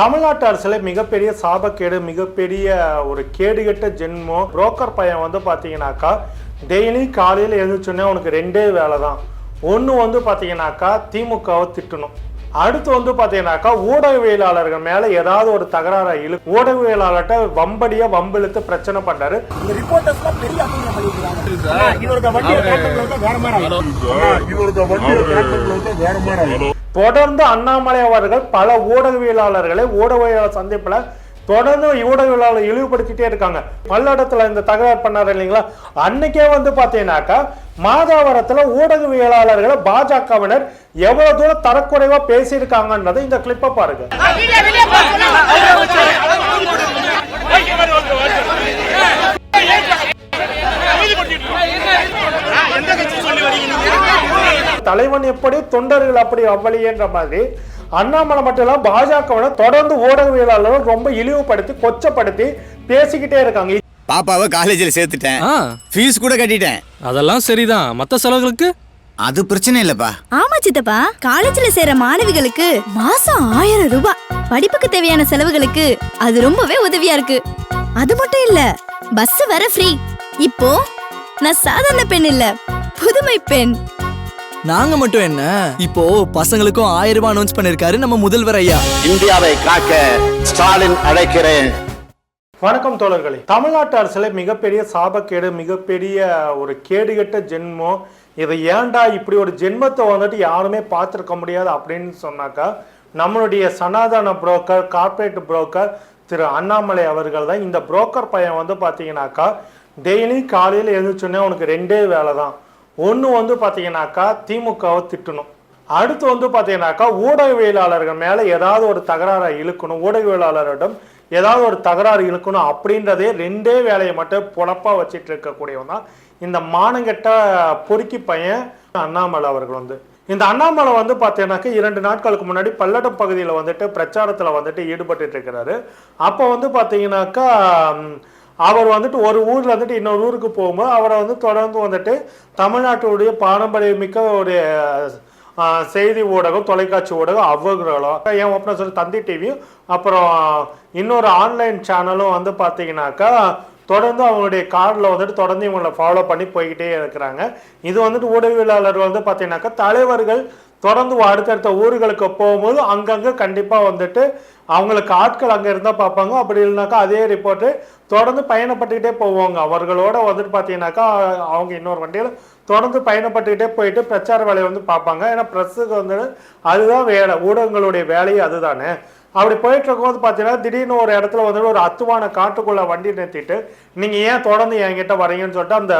தமிழ்நாட்டு அரசுல மிகப்பெரிய சாபக்கேடு மிகப்பெரிய ஒரு கேடுகெட்ட ஜென்மம் புரோக்கர் பையன் வந்து பார்த்தீங்கன்னாக்கா டெய்லி காலையில் எழுந்துச்சோன்னே உனக்கு ரெண்டே வேலை தான். ஒன்று வந்து பார்த்தீங்கன்னாக்கா திமுகவை திட்டணும். அடுத்து வந்து பார்த்தீங்கன்னாக்கா ஊடகவியலாளர்கள் மேலே ஏதாவது ஒரு தகராறு இழு ஊடகவியலாளர்கிட்ட வம்படியாக வம்பிழுத்து பிரச்சனை பண்றாரு. இந்த ரிப்போர்ட்டர்ஸ்லாம் பெரிய தொடர்ந்து அண்ணாமலை அவர்கள் பல ஊடகவியலாளர்களை ஊடகவியலாளர் சந்திப்புல தொடர்ந்து ஊடகவியலாளர் இழிவுபடுத்திட்டே இருக்காங்க. பல்லடத்துல இந்த தகராறு பண்ணாரு இல்லைங்களா? அன்னைக்கே வந்து பாத்தீங்கன்னாக்கா மாதாவரத்துல ஊடகவியலாளர்களை பாஜகவினர் எவ்வளவு தூரம் தரக்குறைவா பேசியிருக்காங்கன்றதை இந்த கிளிப்பை பாருங்க. தலைவன் எப்படி தொண்டர்கள் அப்படி அவ்வளியன்ற மாதிரி அண்ணாமலை மட்டும் இல்ல பாஜகவினர் தொடர்ந்து ஊடகவியலாளர்கள் ரொம்ப இழிவுபடுத்தி கொச்சப்படுத்தி பேசிக்கிட்டே இருக்காங்க. பாப்பாவை காலேஜில் சேர்த்துட்டேன். ஆ. ஃபீஸ் கூட கட்டிட்டேன். அதெல்லாம் சரிதான். மத்த செலவுகளுக்கு? அது பிரச்சனை இல்லப்பா. ஆமா சித்தப்பா. காலேஜ்ல சேர மாணவிகளுக்கு மாசம் ஆயிரம் ரூபாய். படிப்புக்கு தேவையான செலவுகளுக்கு அது ரொம்பவே உதவியா இருக்கு. அது மட்டும் இல்ல பஸ் வர ஃப்ரீ இப்போ நான் சாதாரண பெண் இல்ல. புதுமை பெண். நாங்க மட்டும் என்ன? இப்போ பசங்களுக்கும் ஆயிரம் ரூபாய் அனௌன்ஸ் பண்ணிருக்காரு நம்ம முதல்வர் ஐயா. இந்தியாவை காக்க ஸ்டாலின் அழைக்கிறேன். வணக்கம் தோழர்களே. தமிழ்நாட்டு அரசுல மிகப்பெரிய சாபக்கேடு மிகப்பெரிய ஒரு கேடுகெட்ட ஜென்மம். இதை ஏன்டா இப்படி ஒரு ஜென்மத்தை வந்துட்டு யாருமே பார்த்துருக்க முடியாது அப்படின்னு சொன்னாக்கா நம்மளுடைய சனாதன broker corporate broker Thiru Annamalai அவர்கள் தான். இந்த புரோக்கர் பையன் வந்து பார்த்தீங்கன்னாக்கா டெய்லி காலையில் எழுந்துச்சுன்னே உனக்கு ரெண்டே வேலை தான் ஒன்று வந்து பார்த்தீங்கன்னாக்கா திமுகவை திட்டணும். அடுத்து வந்து பார்த்தீங்கன்னாக்கா ஊடகவியலாளர்கள் மேலே ஏதாவது ஒரு தகராறை இழுக்கணும். ஊடகவியலாளரிடம் ஏதாவது ஒரு தகராறு இழுக்கணும் அப்படின்றதே ரெண்டே வேலையை மட்டும் பொழப்பா வச்சுட்டு இருக்கக்கூடியவன் தான் இந்த மானங்கெட்ட பொறுக்கி பையன் அண்ணாமலை அவர்கள் வந்து. இந்த அண்ணாமலை வந்து பார்த்தீங்கன்னாக்கா இரண்டு நாட்களுக்கு முன்னாடி பல்லடம் பகுதியில் வந்துட்டு பிரச்சாரத்தில் வந்துட்டு ஈடுபட்டு இருக்கிறாரு. அப்போ வந்து பார்த்தீங்கன்னாக்கா அவர் வந்துட்டு ஒரு ஊர்ல வந்துட்டு இன்னொரு ஊருக்கு போகும்போது அவரை வந்து தொடர்ந்து வந்துட்டு தமிழ்நாட்டுடைய பாரம்பரியமிக்க ஒரு செய்தி ஊடகம் தொலைக்காட்சி ஊடகம் அவர்களும் ஏன் ஒப்பனை சொல்லி தந்தி டிவியும் அப்புறம் இன்னொரு ஆன்லைன் சேனலும் வந்து பார்த்தீங்கன்னாக்கா தொடர்ந்து அவங்களுடைய கார்டில் வந்துட்டு தொடர்ந்து இவங்களை ஃபாலோ பண்ணி போய்கிட்டே இருக்கிறாங்க. இது வந்துட்டு ஊடகவியலாளர் வந்து பார்த்தீங்கன்னாக்கா தலைவர்கள் தொடர்ந்து அடுத்தடுத்த ஊர்களுக்கு போகும்போது அங்கங்கே கண்டிப்பாக வந்துட்டு அவங்களுக்கு ஆட்கள் அங்கே இருந்தால் பார்ப்பாங்க. அப்படி இல்லைனாக்கா அதே ரிப்போர்ட்டு தொடர்ந்து பயணப்பட்டுக்கிட்டே போவாங்க. அவர்களோட வந்துட்டு பார்த்தீங்கன்னாக்கா அவங்க இன்னொரு வண்டியில் தொடர்ந்து பயணப்பட்டுக்கிட்டே போயிட்டு பிரச்சார வேலையை வந்து பார்ப்பாங்க. ஏன்னா ப்ரெஸ்ஸுக்கு வந்து அதுதான் வேலை. ஊடகங்களுடைய வேலையே அதுதானே. அப்படி போயிட்டு இருக்கும்போது பார்த்தீங்கன்னா திடீர்னு ஒரு இடத்துல வந்துட்டு ஒரு அத்துவான காட்டுக்குள்ள வண்டி நிறுத்திட்டு நீங்கள் ஏன் தொடர்ந்து என்கிட்ட வரீங்கன்னு சொல்லிட்டு அந்த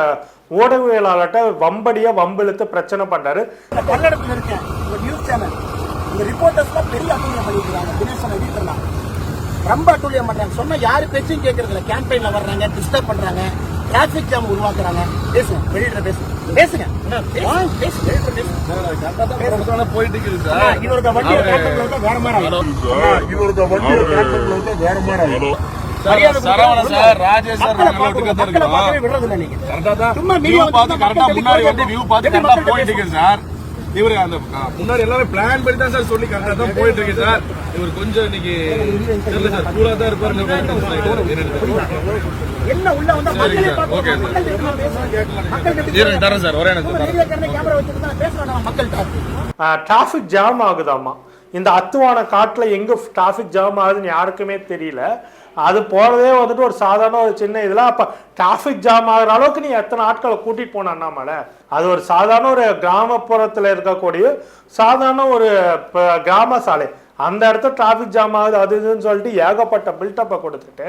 ஊடகவியலாளர்கிட்ட வம்படியாக வம்பிழுத்து பிரச்சனை பண்ணாரு இந்த இருக்கேன் நியூஸ் சேனல் இந்த ரிப்போர்ட்டர்ஸ்லாம் பெரிய அக்கௌண்ட் பண்ணிருக்காங்க தினேசன் எடிட்டர்லாம் ரொம்ப அட்டூழியம் பண்றாங்க. சொன்னா யாரு பேச்சையும் கேட்கறது இல்ல கேம்பெயின்ல வர்றாங்க டிஸ்டர்ப் பண்றாங்க டிராபிக் ஜாம் உருவாக்குறாங்க. பேசுங்க வெளியிட பேசுங்க பேசுங்க. வண்டியை கேட்டதுல தான் வேற மாதிரி கேட்டதுல வந்து வேற மாதிரி. கரெக்டா தான். முன்னாடி வந்து வியூ பார்த்து கரெக்டா போயிட்டு இருக்கு சார் இவரு அந்த முன்னாடி எல்லாமே பிளான் பண்ணி தான் சார் சொல்லி கரெக்டா தான் போயிட்டு இருக்கு சார். இவர் கொஞ்சம் இன்னைக்கு தெரியல சார். கூலா தான் இருப்பாரு என்ன உள்ள வந்தா மக்களே சரிங்க சார், ஒரே டிராஃபிக் ஜாம் ஆகுதாமா இந்த அத்துவான காட்டில் எங்கே டிராஃபிக் ஜாம் ஆகுதுன்னு யாருக்குமே தெரியல. அது போகிறதே வந்துட்டு ஒரு சாதாரண ஒரு சின்ன இதெல்லாம். அப்போ டிராஃபிக் ஜாம் ஆகிற அளவுக்கு நீ எத்தனை ஆட்களை கூட்டிகிட்டு போன அண்ணாமலை? அது ஒரு சாதாரண ஒரு கிராமப்புறத்தில் இருக்கக்கூடிய சாதாரண ஒரு கிராம சாலை. அந்த இடத்துல டிராஃபிக் ஜாம் ஆகுது அது இதுன்னு சொல்லிட்டு ஏகப்பட்ட பில்டப்பை கொடுத்துட்டு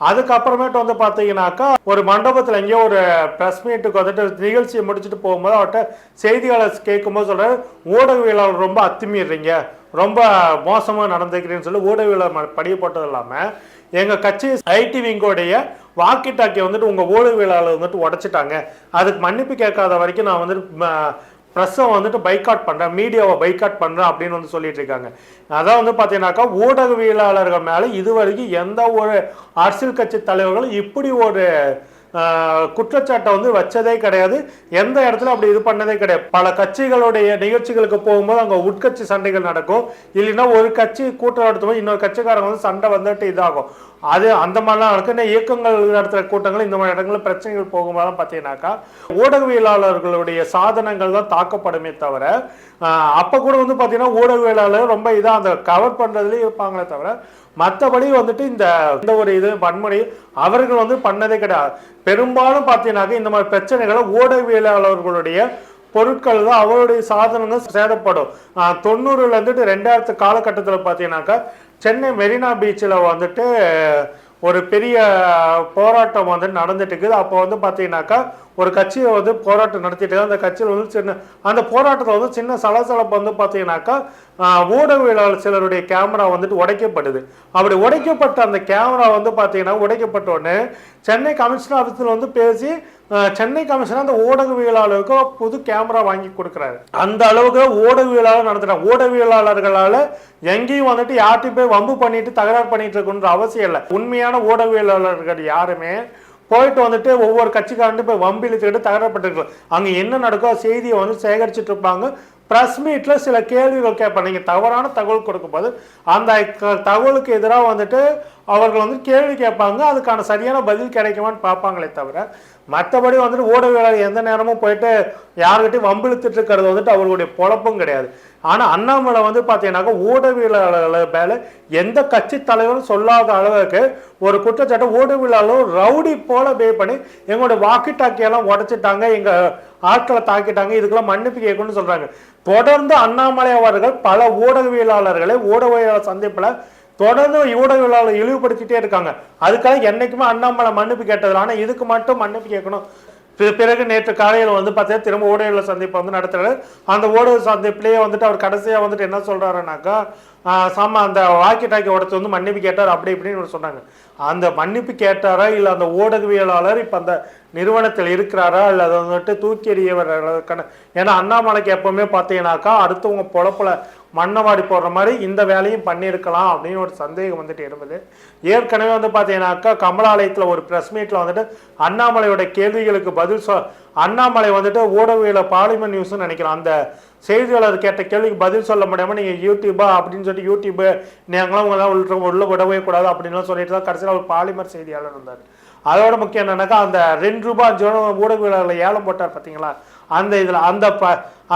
அதுக்கப்புறமேட்டு வந்து பார்த்தீங்கன்னாக்கா ஒரு மண்டபத்தில் எங்கேயோ ஒரு ப்ரெஸ் மீட்டுக்கு வந்துட்டு நிகழ்ச்சியை முடிச்சுட்டு போகும்போது அவர்கிட்ட செய்தியாளர் கேட்கும்போது சொல்கிறார் ஊடகவியலாளர் ரொம்ப அத்துமீறீங்க ரொம்ப மோசமாக நடந்துக்கிறீங்கன்னு சொல்லி ஊடகவியலாளர் மேல படிய போட்டது இல்லாமல் எங்கள் கட்சி ஐடி விங்கோடைய வாக்கி டாக்கி வந்துட்டு உங்கள் ஊடகவியலாளர் வந்துட்டு உடச்சிட்டாங்க. அதுக்கு மன்னிப்பு கேட்காத வரைக்கும் நான் வந்துட்டு ம- ப்ரெஸ்ஸை வந்துட்டு பைக்காட் பண்ணுறேன் மீடியாவை பைக்காட் பண்ணுறேன் அப்படின்னு வந்து சொல்லிட்டு இருக்காங்க. அதான் வந்து பார்த்தீங்கன்னாக்கா ஊடகவியலாளர்கள் மேலே இதுவரைக்கும் எந்த ஒரு அரசியல் கட்சி தலைவர்களும் இப்படி ஒரு குற்றச்சாட்டை வந்து வச்சதே கிடையாது. எந்த இடத்துல அப்படி இது பண்ணதே கிடையாது. பல கட்சிகளுடைய நிகழ்ச்சிகளுக்கு போகும்போது அங்கே உட்கட்சி சண்டைகள் நடக்கும். இல்லைன்னா ஒரு கட்சி கூட்டம் நடத்தும் இன்னொரு கட்சிக்காரங்க வந்து சண்டை வந்துட்டு இதாகும். அது அந்த மாதிரிலாம் நடக்கும். இன்னும் இயக்கங்கள் நடத்துகிற கூட்டங்கள் இந்த மாதிரி இடங்களில் பிரச்சனைகள் போகும்போதெல்லாம் பார்த்தீங்கன்னாக்கா ஊடகவியலாளர்களுடைய சாதனங்கள் தான் தாக்கப்படுமே தவிர அப்போ கூட வந்து பார்த்தீங்கன்னா ஊடகவியலாளர் ரொம்ப இதாக அந்த கவர் பண்ணுறதுலேயே இருப்பாங்களே தவிர மற்றபடி வந்துட்டு இந்த இந்த ஒரு இது வன்முறை அவர்கள் வந்து பண்ணதே கிடையாது. பெரும்பாலும் பார்த்தீங்கன்னாக்க இந்த மாதிரி பிரச்சனைகளை ஊடகவியலாளர்களுடைய பொருட்கள் தான் அவருடைய சாதனங்கள் சேதப்படும். தொண்ணூறுல இருந்துட்டு ரெண்டாயிரத்து காலகட்டத்தில் பார்த்தீங்கன்னாக்கா சென்னை மெரினா பீச்சில் வந்துட்டு ஒரு பெரிய போராட்டம் வந்து நடந்துட்டு இருக்குது. அப்போ வந்து பார்த்தீங்கன்னாக்கா ஒரு கட்சியை வந்து போராட்டம் நடத்திட்டு அந்த கட்சியில் வந்து சின்ன அந்த போராட்டத்தில் வந்து சின்ன சலசலப்பு வந்து பார்த்தீங்கன்னாக்கா ஊடகவியலாளர் சிலருடைய கேமரா வந்துட்டு உடைக்கப்படுது. அப்படி உடைக்கப்பட்ட அந்த கேமரா வந்து பார்த்தீங்கன்னா உடைக்கப்பட்ட உடனே சென்னை கமிஷனர் ஆஃபீஸில் வந்து பேசி சென்னை கமிஷனர் அந்த ஊடகவியலாளருக்கு புது கேமரா வாங்கி கொடுக்குறாரு. அந்த அளவுக்கு ஊடகவியலாளர் நடத்துறாங்க. ஊடகவியலாளர்களால் எங்கேயும் வந்துட்டு யார்ட்டையும் போய் வம்பு பண்ணிட்டு தகராறு பண்ணிட்டு இருக்கணுன்ற அவசியம் இல்லை. உண்மையான ஊடகவியலாளர்கள் யாருமே போயிட்டு வந்துட்டு ஒவ்வொரு கட்சிக்காரன்ட்டு போய் வம்பு இழுத்துக்கிட்டு தகராறுப்பட்டிருக்கலாம் அங்கே என்ன நடக்கோ செய்தியை வந்து சேகரிச்சுட்டு இருப்பாங்க. ப்ரெஸ் மீட்டில் சில கேள்விகள் கேட்பேன். நீங்கள் தவறான தகவல் கொடுக்கும்போது அந்த தகவலுக்கு எதிராக வந்துட்டு அவர்கள் வந்து கேள்வி கேட்பாங்க அதுக்கான சரியான பதில் கிடைக்குமான்னு பார்ப்பாங்களே தவிர மற்றபடி வந்துட்டு ஊடகவியலாளர் எந்த நேரமும் போயிட்டு யாருக்கிட்டையும் வம்பிழுத்துட்டு இருக்கிறது வந்துட்டு அவர்களுடைய பொழப்பும் கிடையாது. ஆனால் அண்ணாமலை வந்து பார்த்தீங்கன்னாக்கா ஊடகவியலாளர் மேலே எந்த கட்சி தலைவரும் சொல்லாத அளவுக்கு ஒரு குற்றச்சாட்டை ஊடகவியலாளரும் ரவுடி போல பே பண்ணி எங்களுடைய வாக்கி டாக்கியெல்லாம் உடைச்சிட்டாங்க எங்கள் ஆட்களை தாக்கிட்டாங்க இதுக்கெல்லாம் மன்னிப்பு கேட்கணும்னு சொல்கிறாங்க தொடர்ந்து அண்ணாமலை அவர்கள் பல ஊடகவியலாளர்களை ஊடகவியலாளர் சந்திப்பில் தொடர்ந்து ஊடகங்களால் இழிவுபடுத்திட்டே இருக்காங்க. அதுக்காக என்னைக்குமே அண்ணாமலை மன்னிப்பு கேட்டதில்லை. ஆனால் இதுக்கு மட்டும் மன்னிப்பு கேட்கணும். பிறகு நேற்று காலையில் வந்து பார்த்தீங்கன்னா திரும்ப ஊடகவியலாளர் சந்திப்பு வந்து நடத்துறாரு. அந்த ஊடக சந்திப்புலேயே வந்துட்டு அவர் கடைசியாக வந்துட்டு என்ன சொல்றாருனாக்கா சாமா அந்த வாக்கி டாக்கி உடச்சு வந்து மன்னிப்பு கேட்டார் அப்படி இப்படின்னு சொன்னாங்க. அந்த மன்னிப்பு கேட்டாரா இல்லை அந்த ஊடகவியலாளர் இப்போ அந்த நிறுவனத்தில் இருக்கிறாரா இல்லை அதை வந்துட்டு தூக்கி எறியவர் ஏன்னா அண்ணாமலைக்கு எப்பவுமே பார்த்தீங்கன்னாக்கா அடுத்தவங்க பொழப்பில் மண்ணவாடி போடுற மாதிரி இந்த வேலையும் பண்ணியிருக்கலாம் அப்படின்னு ஒரு சந்தேகம் வந்துட்டு இருந்தது. ஏற்கனவே வந்து பார்த்தீங்கன்னாக்கா கமலாலயத்தில் ஒரு ப்ரெஸ் மீட்டில் வந்துட்டு அண்ணாமலையோட கேள்விகளுக்கு பதில் சொ அண்ணாமலை வந்துட்டு ஊடகவியல பாலிமர் நியூஸ்னு நினைக்கிறேன் அந்த செய்தியாளர் கேட்ட கேள்விக்கு பதில் சொல்ல முடியாமல் நீங்கள் யூடியூபா அப்படின்னு சொல்லிட்டு யூடியூபு நீங்களாம் உங்களாம் உள்ள உள்ள விடவே கூடாது அப்படின்லாம் சொல்லிட்டு தான் கடைசியில் ஒரு பாலிமர் செய்தியாளர் இருந்தார். அதோட முக்கியம் என்னன்னாக்கா அந்த ரெண்டு ரூபாய் ஜோன ரூபா ஏலம் போட்டார் பார்த்தீங்களா அந்த இதில் அந்த ப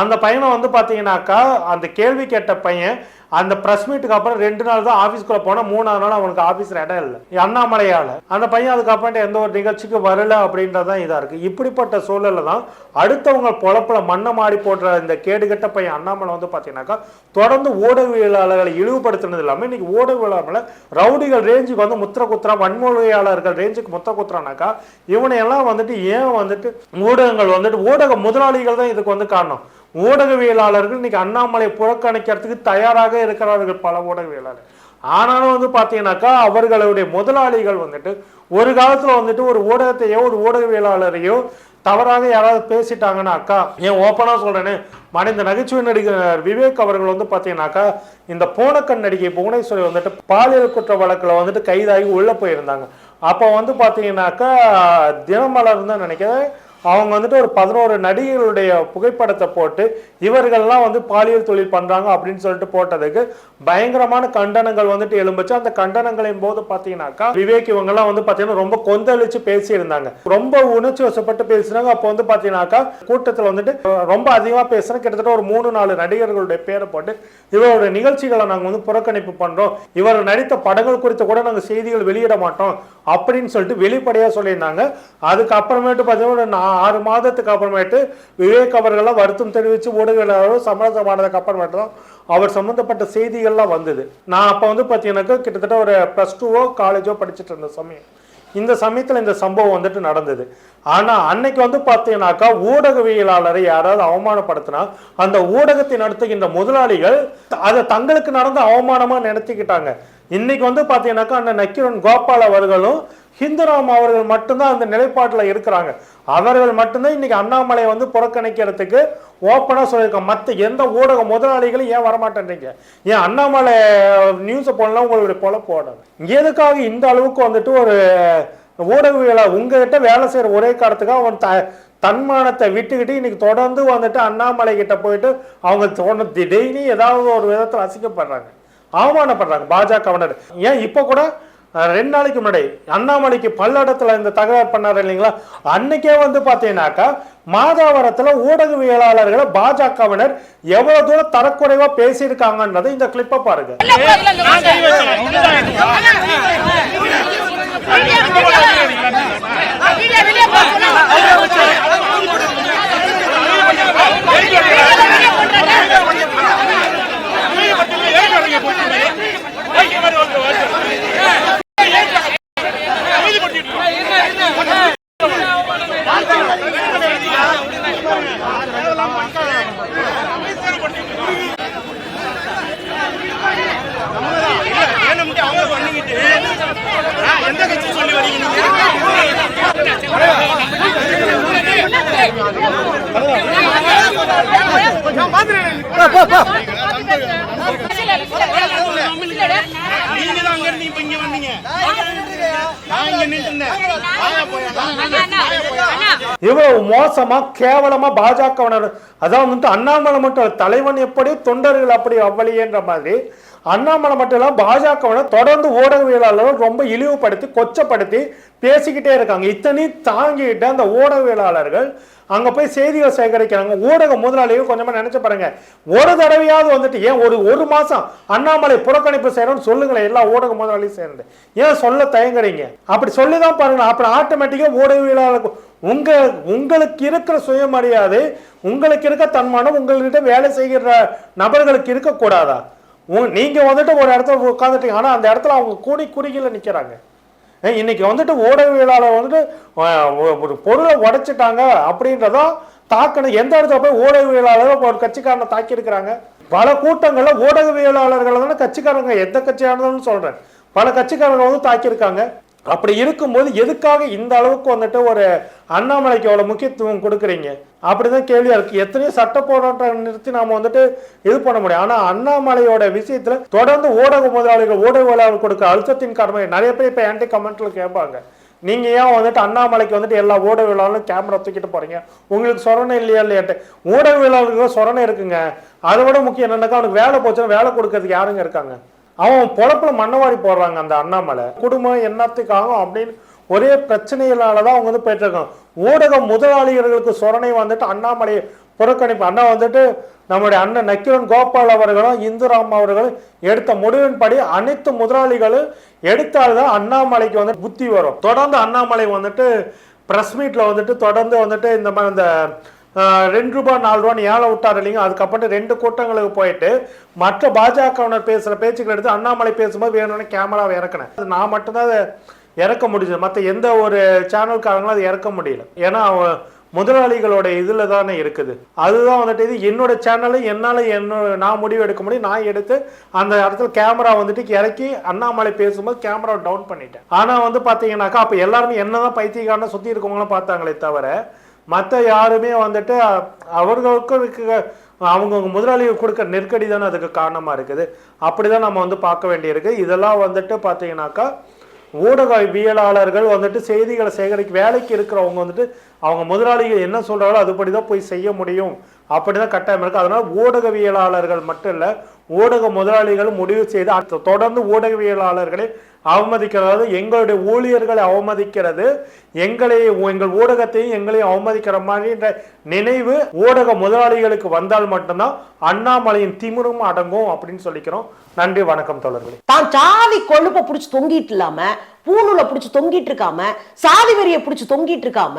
அந்த பையனை வந்து பார்த்தீங்கன்னாக்கா அந்த கேள்வி கேட்ட பையன் அந்த ப்ரெஸ் மீட்டுக்கு அப்புறம் ரெண்டு நாள் தான் ஆஃபீஸ்க்குள்ளே போனால் மூணாவது நாள் அவனுக்கு ஆஃபீஸில் இடம் இல்லை. அண்ணாமலையால். அந்த பையன் அதுக்கப்புறம் எந்த ஒரு நிகழ்ச்சிக்கு வரல அப்படின்றது தான் இதாக இருக்குது இப்படிப்பட்ட சூழலில் தான் அடுத்தவங்க பொழப்பில் மண்ணை மாடி போடுற இந்த கேடுகட்ட பையன் அண்ணாமலை வந்து பார்த்தீங்கன்னாக்கா தொடர்ந்து ஊடகவியலாளர்களை இழிவுபடுத்தினது இல்லாமல் இன்றைக்கி ஊடகவியலாளர்களை ரவுடிகள் ரேஞ்சுக்கு வந்து முத்திர குத்துறா வன்மொழியாளர்கள் ரேஞ்சுக்கு முத்த குத்துறானாக்கா இவனையெல்லாம் வந்துட்டு ஏன் வந்துட்டு ஊடகங்கள் வந்துட்டு ஊடக முதலாளிகள் தான் இதுக்கு வந்து காரணம். ஊடகவியலாளர்கள் இன்னைக்கு அண்ணாமலை புறக்கணிக்கிறதுக்கு தயாராக இருக்கிறார்கள் பல ஊடகவியலாளர். ஆனாலும் வந்து பார்த்தீங்கன்னாக்கா அவர்களுடைய முதலாளிகள் வந்துட்டு ஒரு காலத்தில் வந்துட்டு ஒரு ஊடகத்தையோ ஒரு ஊடகவியலாளரையோ தவறாக யாராவது பேசிட்டாங்கன்னாக்கா ஏன் ஓப்பனாக சொல்கிறேன்னு மறைந்த நகைச்சுவை நடிகர் விவேக் அவர்கள் வந்து பார்த்தீங்கன்னாக்கா இந்த பூனக்கண் நடிகை புவனேஸ்வரி வந்துட்டு பாலியல் குற்ற வழக்கில் வந்துட்டு கைதாகி உள்ளே போயிருந்தாங்க. அப்போ வந்து பார்த்தீங்கன்னாக்கா தினமலர் தான் நினைக்கிறேன் அவங்க வந்துட்டு ஒரு பதினோரு நடிகர்களுடைய புகைப்படத்தை போட்டு இவர்கள்லாம் வந்து பாலியல் தொழில் பண்ணுறாங்க அப்படின்னு சொல்லிட்டு போட்டதுக்கு பயங்கரமான கண்டனங்கள் வந்துட்டு எழும்புச்சு. அந்த கண்டனங்களின் போது பார்த்தீங்கன்னாக்கா விவேக் இவங்கெல்லாம் வந்து பார்த்தீங்கன்னா ரொம்ப கொந்தளிச்சு பேசியிருந்தாங்க. ரொம்ப உணர்ச்சி வசப்பட்டு பேசினாங்க. அப்போ வந்து பார்த்தீங்கன்னாக்கா கூட்டத்தில் வந்துட்டு ரொம்ப அதிகமாக பேசுன கிட்டத்தட்ட ஒரு மூணு நாலு நடிகர்களுடைய பேரை போட்டு இவருடைய நிகழ்ச்சிகளை நாங்கள் வந்து புறக்கணிப்பு பண்ணுறோம் இவர் நடித்த படங்கள் குறித்து கூட நாங்கள் செய்திகள் வெளியிட மாட்டோம் அப்படின்னு சொல்லிட்டு வெளிப்படையாக சொல்லியிருந்தாங்க. அதுக்கப்புறமேட்டு பார்த்தீங்கன்னா ஆறு மாதத்துக்கு அப்புறமேட்டு விவேக் அவர்கள்லாம் வருத்தம் தெரிவித்து ஊடகங்களும் சமரசமானதுக்கு அப்புறமேட்டு தான் அவர் சம்மந்தப்பட்ட செய்திகள்லாம் வந்தது. நான் அப்போ வந்து பார்த்தீங்கன்னாக்கா கிட்டத்தட்ட ஒரு ப்ளஸ் டூவோ காலேஜோ படிச்சுட்டு இருந்த சமயம். இந்த சமயத்தில் இந்த சம்பவம் வந்துட்டு நடந்தது. ஆனால் அன்னைக்கு வந்து பார்த்தீங்கன்னாக்கா ஊடகவியலாளரை யாராவது அவமானப்படுத்தினா அந்த ஊடகத்தை நடத்துகின்ற முதலாளிகள் அதை தங்களுக்கு நடந்த அவமானமாக நடத்திக்கிட்டாங்க இன்னைக்கு வந்து பார்த்தீங்கன்னாக்கா அந்த நக்கீரன் கோபால் அவர்களும் ஹிந்துராம் அவர்கள் மட்டும்தான் அந்த நிலைப்பாட்டில் இருக்கிறாங்க. அவர்கள் மட்டும்தான் இன்னைக்கு அண்ணாமலை வந்து புறக்கணிக்கிறதுக்கு ஓப்பனாக சொல்லியிருக்கோம் மற்ற எந்த ஊடக முதலாளிகளும் ஏன் வரமாட்டேன்றீங்க? ஏன் அண்ணாமலை நியூஸை போடலாம் உங்களுடைய பொழப்பு ஓடாது எதுக்காக இந்த அளவுக்கு வந்துட்டு ஒரு ஊடகவியலை உங்ககிட்ட வேலை செய்கிற ஒரே காரணத்துக்காக அவன் த தன்மானத்தை விட்டுக்கிட்டு இன்னைக்கு தொடர்ந்து வந்துட்டு அண்ணாமலை கிட்ட போயிட்டு அவங்க தொடர்ந்து டெய்லி ஏதாவது ஒரு விதத்தில் அசிக்கப்படுறாங்க அவமானப்படுறாங்க. பாஜகவினர். ஏன் இப்போ கூட ரெண்டு நாளைக்கு முன்னாடி அண்ணாமலைக்கு பல்லடத்துல இந்த தகராறு பண்ணாரு இல்லைங்களா? அன்னைக்கே வந்து பாத்தீங்கன்னாக்கா மாதாவரத்துல ஊடகவியலாளர்களை பாஜகவினர் எவ்வளவு தூரம் தரக்குறைவா பேசியிருக்காங்கன்றதை இந்த கிளிப்பை பாருங்க. இவ்வளவு மோசமா கேவலமா பாஜகவினர் அதான் வந்துட்டு அண்ணாமலை மட்டும் தலைவன் எப்படி தொண்டர்கள் அப்படி அவ்வளியன்ற மாதிரி அண்ணாமலை மட்டும் இல்லாம பாஜகவனை தொடர்ந்து ஊடகவியலாளர்கள் ரொம்ப இழிவுபடுத்தி கொச்சப்படுத்தி பேசிக்கிட்டே இருக்காங்க. இத்தனையும் தாங்கிட்டு அந்த ஊடகவியலாளர்கள் அங்க போய் செய்திகள் சேகரிக்கிறாங்க. ஊடக முதலாளியும் கொஞ்சமா நினைச்சு பாருங்க. ஒரு தடவையாவது வந்துட்டு ஏன் ஒரு ஒரு மாசம் அண்ணாமலை புறக்கணிப்பு செய்யணும்னு சொல்லுங்களேன் எல்லா ஊடக முதலாளியும் சேர்ந்து. ஏன் சொல்ல தயங்குறீங்க? அப்படி சொல்லிதான் பாருங்க. அப்புறம் ஆட்டோமேட்டிக்கா ஊடகவியலாளர் உங்க உங்களுக்கு இருக்கிற சுயமரியாதை உங்களுக்கு இருக்க தன்மானம் உங்கள்கிட்ட வேலை செய்கிற நபர்களுக்கு இருக்கக்கூடாதா? நீங்கள் வந்துட்டு ஒரு இடத்துல உட்காந்துட்டீங்க ஆனால் அந்த இடத்துல அவங்க கூடி குறுகியில் நிற்கிறாங்க இன்னைக்கு வந்துட்டு ஊடகவியலாளர் வந்துட்டு ஒரு பொருளை உடைச்சிட்டாங்க அப்படின்றதா தாக்கணும் எந்த இடத்துல போய் ஊடகவியலாளர் ஒரு கட்சிக்காரனை தாக்கியிருக்கிறாங்க பல கூட்டங்களில் ஊடகவியலாளர்களை தானே கட்சிக்காரங்க? எந்த கட்சியானதுன்னு சொல்கிறேன் பல கட்சிக்காரங்க வந்து தாக்கியிருக்காங்க அப்படி இருக்கும்போது எதுக்காக இந்த அளவுக்கு வந்துட்டு ஒரு அண்ணாமலைக்கு எவ்வளவு முக்கியத்துவம் கொடுக்குறீங்க? அப்படிதான் கேள்வியா இருக்கு. எத்தனையோ சட்ட போராட்டம் நிறுத்தி நாம வந்துட்டு இது பண்ண முடியும். ஆனா அண்ணாமலையோட விஷயத்துல தொடர்ந்து ஊடக முதலாளிகள் ஊடகவியலாளர் கொடுக்க அழுத்தத்தின் காரணமாக நிறைய பேர் இப்ப ஆன்டி கமெண்ட்ல கேட்பாங்க. நீங்க ஏன் வந்துட்டு அண்ணாமலைக்கு வந்துட்டு எல்லா ஊடகவியலாளரும் கேமரா தூக்கிட்டு போறீங்க? உங்களுக்கு சொரணை இல்லையா இல்லையாட்டு ஊடகவியலாளர்களுக்கு சொரணை இருக்குங்க. அதை விட முக்கியம் என்னன்னாக்கா அவனுக்கு வேலை போச்சுன்னா வேலை கொடுக்கறதுக்கு யாருங்க இருக்காங்க? அவன் பொழப்புல மண்ணவாரி போடுறாங்க அந்த அண்ணாமலை. குடும்பம் என்னத்துக்காகும் அப்படின்னு ஒரே பிரச்சனைகளால தான் அவங்க வந்து போயிட்டுருக்காங்க ஊடக முதலாளிகளுக்கு சொரணை வந்துட்டு அண்ணாமலையை புறக்கணிப்பு. அண்ணா வந்துட்டு நம்முடைய அண்ணன் நக்கிரன் கோபால் அவர்களும் இந்துராம் அவர்களும் எடுத்த முடிவின்படி அனைத்து முதலாளிகளும் எடுத்தால்தான் அண்ணாமலைக்கு வந்து புத்தி வரும். தொடர்ந்து அண்ணாமலை வந்துட்டு பிரஸ் மீட்ல வந்துட்டு தொடர்ந்து வந்துட்டு இந்த மாதிரி இந்த ரெண்டு ரூபா நாலு ரூபான்னு ஏழை விட்டார் இல்லைங்க. அதுக்கப்புறம் ரெண்டு கூட்டங்களுக்கு போயிட்டு மற்ற பாஜகவினர் பேசுகிற பேச்சுக்கள் எடுத்து அண்ணாமலை பேசும்போது வேணும்னு கேமராவை இறக்கினேன். அது நான் மட்டும்தான் அதை இறக்க முடிஞ்சது. மற்ற எந்த ஒரு சேனல்காரங்களும் அதை இறக்க முடியல. ஏன்னா அவன் முதலாளிகளோட இதில் தானே இருக்குது. அதுதான் வந்துட்டு இது என்னோட சேனலை என்னால் என்ன நான் முடிவு எடுக்க முடியும். நான் எடுத்து அந்த இடத்துல கேமரா வந்துட்டு இறக்கி அண்ணாமலை பேசும்போது கேமரா டவுன் பண்ணிட்டேன். ஆனால் வந்து பார்த்தீங்கன்னாக்கா அப்போ எல்லாருமே என்னதான் பைத்தியக்காரனை சுற்றி இருக்கவங்களும் பார்த்தாங்களே தவிர மற்ற யாருமே வந்துட்டு அவர்களுக்கும் அவர்களுக்கு இருக்க அவங்கவுங்க முதலாளிகள் கொடுக்க நெருக்கடி தானே அதுக்கு காரணமாக இருக்குது. அப்படிதான் நம்ம வந்து பார்க்க வேண்டியிருக்கு. இதெல்லாம் வந்துட்டு பார்த்தீங்கன்னாக்கா ஊடகவியலாளர்கள் வந்துட்டு செய்திகளை சேகரிக்க வேலைக்கு இருக்கிறவங்க வந்துட்டு அவங்க முதலாளிகள் என்ன சொல்கிறாங்களோ அதுபடி தான் போய் செய்ய முடியும். அப்படிதான் கட்டாயம் இருக்கு. அதனால ஊடகவியலாளர்கள் மட்டும் இல்ல ஊடக முதலாளிகள் முடிவு செய்து தொடர்ந்து ஊடகவியலாளர்களை அவமதிக்கிறது எங்களுடைய ஊழியர்களை அவமதிக்கிறது எங்களை எங்கள் ஊடகத்தையும் எங்களையும் அவமதிக்கிற மாதிரின்ற நினைவு ஊடக முதலாளிகளுக்கு வந்தால் மட்டும்தான் அண்ணாமலையின் திமிரும் அடங்கும் அப்படின்னு சொல்லிக்கிறோம். நன்றி வணக்கம் தோழர்களே. தான் சாதி கொழுப்ப புடிச்சு தொங்கிட்டு இல்லாம பூணூலை பிடிச்சி தொங்கிட்டு இருக்காம சாதி வெறியை பிடிச்சி தொங்கிட்டு இருக்காம